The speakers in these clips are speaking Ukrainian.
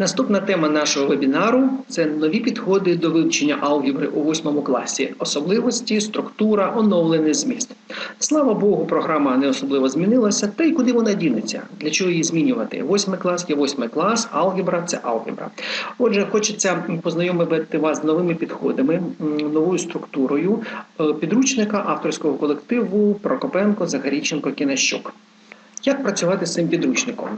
Наступна тема нашого вебінару це нові підходи до вивчення алгебри у восьмому класі, особливості, структура, оновлений зміст. Слава Богу, програма не особливо змінилася, та й куди вона дінеться? Для чого її змінювати? Восьмий клас є восьмий клас, алгебра це алгебра. Отже, хочеться познайомити вас з новими підходами, новою структурою е, підручника авторського колективу Прокопенко, Загаріченко, Кінещук. Як працювати з цим підручником?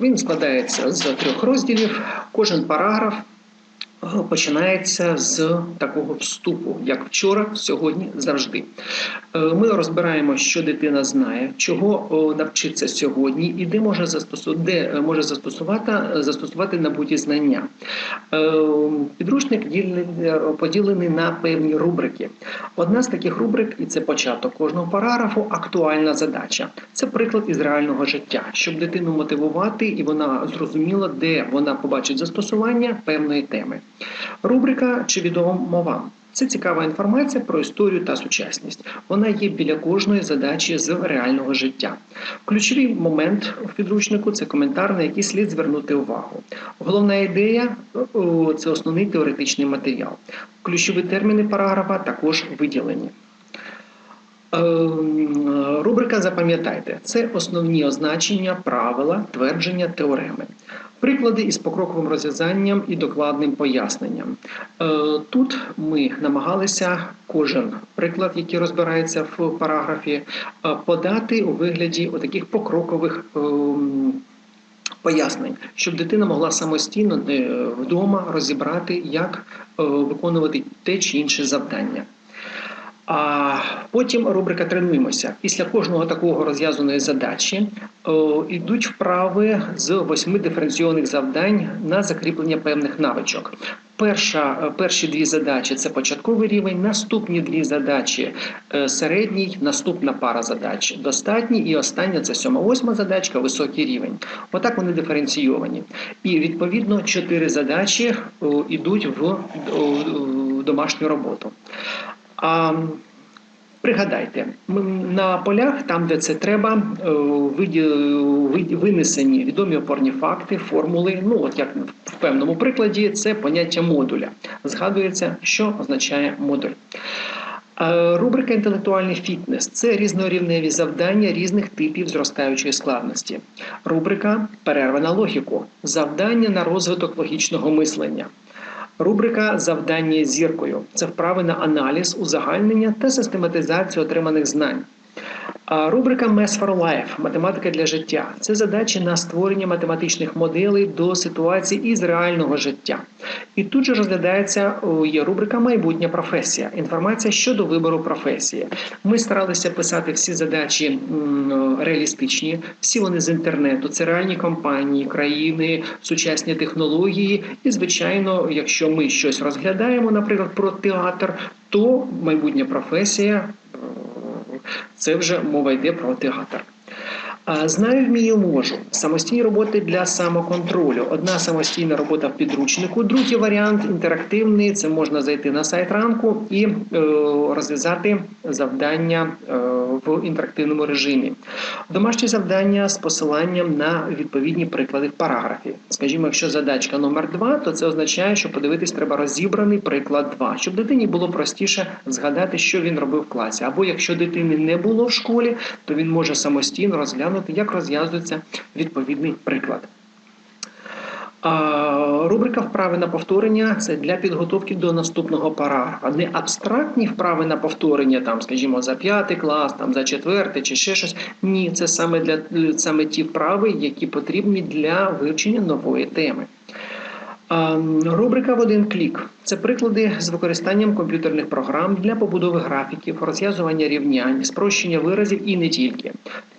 Він складається з трьох розділів. Кожен параграф починається з такого вступу, як вчора, сьогодні, завжди. Е, ми розбираємо, що дитина знає, чого навчиться сьогодні, і де може застосувати, де може застосувати застосувати набуті знання. Е, підручник поділений на певні рубрики. Одна з таких рубрик, і це початок кожного параграфу, актуальна задача. Це приклад із реального життя, щоб дитину мотивувати, і вона зрозуміла, де вона побачить застосування певної теми. Рубрика чи відомо вам. Це цікава інформація про історію та сучасність. Вона є біля кожної задачі з реального життя. Ключовий момент в підручнику це коментар, на який слід звернути увагу. Головна ідея це основний теоретичний матеріал. Ключові терміни параграфа також виділені. Ем, рубрика Запам'ятайте це основні означення, правила, твердження, теореми. Приклади із покроковим розв'язанням і докладним поясненням. Е, тут ми намагалися кожен приклад, який розбирається в параграфі, е, подати у вигляді таких покрокових. Ем, пояснень, щоб дитина могла самостійно е, вдома розібрати, як виконувати те чи інше завдання. А потім рубрика Тренуємося. Після кожного такого розв'язаної задачі о, йдуть вправи з восьми диференційованих завдань на закріплення певних навичок. Перша, Перші дві задачі це початковий рівень, наступні дві задачі е, середній, наступна пара задач достатній, і остання це сьома-восьма задачка, високий рівень. Отак вони диференційовані. І відповідно чотири задачі йдуть в, в домашню роботу. А Пригадайте, на полях, там, де це треба, е, винесені відомі опорні факти, формули. Ну, от як в певному прикладі, це поняття модуля. Згадується, що означає модуль. Рубрика інтелектуальний фітнес це різнорівневі завдання різних типів зростаючої складності. Рубрика перерва на логіку завдання на розвиток логічного мислення. Рубрика Завдання зіркою це вправи на аналіз, узагальнення та систематизацію отриманих знань. Рубрика Math for Life математика для життя це задачі на створення математичних моделей до ситуацій із реального життя. І тут же розглядається є рубрика Майбутня професія. Інформація щодо вибору професії. Ми старалися писати всі задачі реалістичні, всі вони з інтернету. Це реальні компанії, країни, сучасні технології. І, звичайно, якщо ми щось розглядаємо, наприклад, про театр, то майбутня професія це вже мова йде про театр. Знаю, вмію, можу. Самостійні роботи для самоконтролю. Одна самостійна робота в підручнику. Другий варіант інтерактивний. Це можна зайти на сайт ранку і е, розв'язати завдання е, в інтерактивному режимі. Домашні завдання з посиланням на відповідні приклади в параграфі. Скажімо, якщо задачка номер 2 то це означає, що подивитись треба розібраний приклад 2, щоб дитині було простіше згадати, що він робив в класі. Або якщо дитини не було в школі, то він може самостійно розглянути, як розв'язується відповідний приклад. Рубрика вправи на повторення це для підготовки до наступного параграфа. Не абстрактні вправи на повторення, там, скажімо, за п'ятий клас, там за четвертий чи ще щось. Ні, це саме для саме ті вправи, які потрібні для вивчення нової теми. Рубрика в один клік це приклади з використанням комп'ютерних програм для побудови графіків, розв'язування рівнянь, спрощення виразів і не тільки.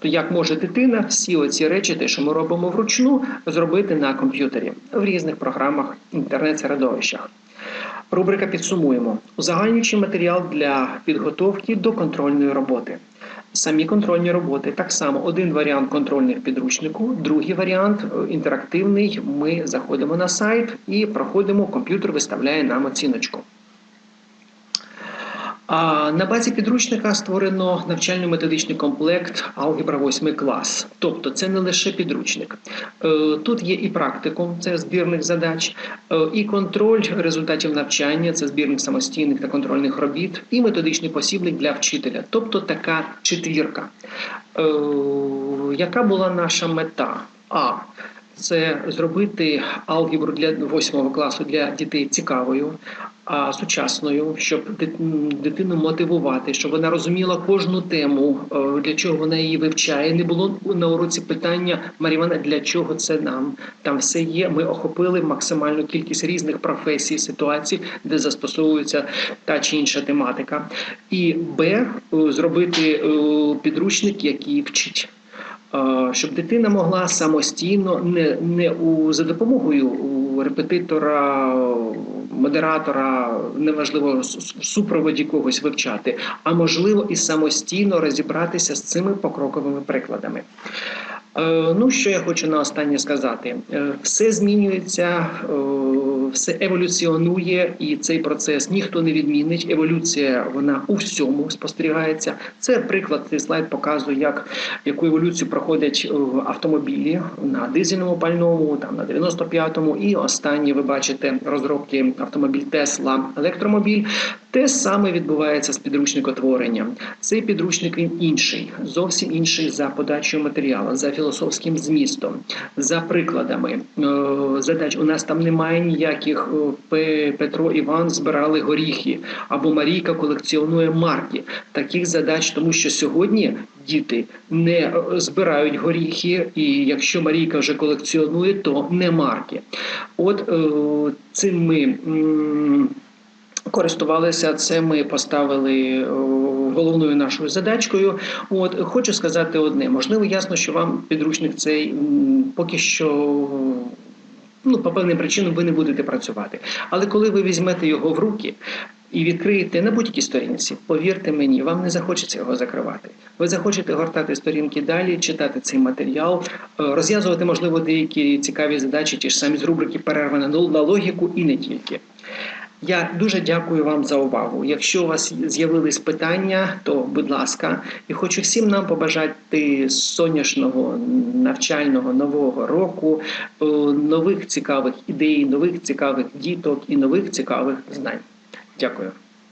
То як може дитина всі оці речі, те, що ми робимо вручну, зробити на комп'ютері в різних програмах інтернет-середовищах. Рубрика підсумуємо узагальнюючий матеріал для підготовки до контрольної роботи самі контрольні роботи. Так само один варіант контрольних підручнику, другий варіант е, інтерактивний. Ми заходимо на сайт і проходимо, комп'ютер виставляє нам оціночку. На базі підручника створено навчально-методичний комплект Алгебра 8 клас. Тобто це не лише підручник. Е, Тут є і практикум, це збірних задач, е, і контроль результатів навчання, це збірник самостійних та контрольних робіт, і методичний посібник для вчителя. Тобто така четвірка. Е, Яка була наша мета? А це зробити алгебру для 8 класу для дітей цікавою, а сучасною, щоб дитину мотивувати, щоб вона розуміла кожну тему, е, для чого вона її вивчає. Не було на уроці питання Марівана, для чого це нам? Там все є. Ми охопили максимальну кількість різних професій, ситуацій, де застосовується та чи інша тематика. І Б е, зробити е, підручник, який вчить. Щоб дитина могла самостійно, не, не у, за допомогою у репетитора, модератора, неважливо в супроводі когось вивчати, а можливо і самостійно розібратися з цими покроковими прикладами. Е, Ну, що я хочу на останнє сказати: Е, все змінюється, е, все еволюціонує, і цей процес ніхто не відмінить. Еволюція вона у всьому спостерігається. Це приклад. Цей слайд показує, як яку еволюцію проходять автомобілі на дизельному пальному, там на 95-му, і останні ви бачите розробки автомобіль Тесла електромобіль. Те саме відбувається з підручникотворенням. Цей підручник він інший, зовсім інший за подачою матеріалу, за філософським змістом, за прикладами е, задач. У нас там немає ніяких е, Петро Іван збирали горіхи або Марійка колекціонує марки. Таких задач, тому що сьогодні діти не е, збирають горіхи, і якщо Марійка вже колекціонує, то не марки. От цим ми. Користувалися це, поставили головною нашою задачкою. От хочу сказати одне: можливо, ясно, що вам підручник цей поки що. Ну, по певним причинам ви не будете працювати. Але коли ви візьмете його в руки і відкриєте на будь-якій сторінці, повірте мені, вам не захочеться його закривати. Ви захочете гортати сторінки далі, читати цей матеріал, е, розв'язувати, можливо, деякі цікаві задачі, ті ж самі з рубрики перерва на логіку і не тільки. Я дуже дякую вам за увагу. Якщо у вас з'явились питання, то будь ласка, і хочу всім нам побажати сонячного навчального нового року, е, нових цікавих ідей, нових цікавих діток і нових цікавих знань. Дякую.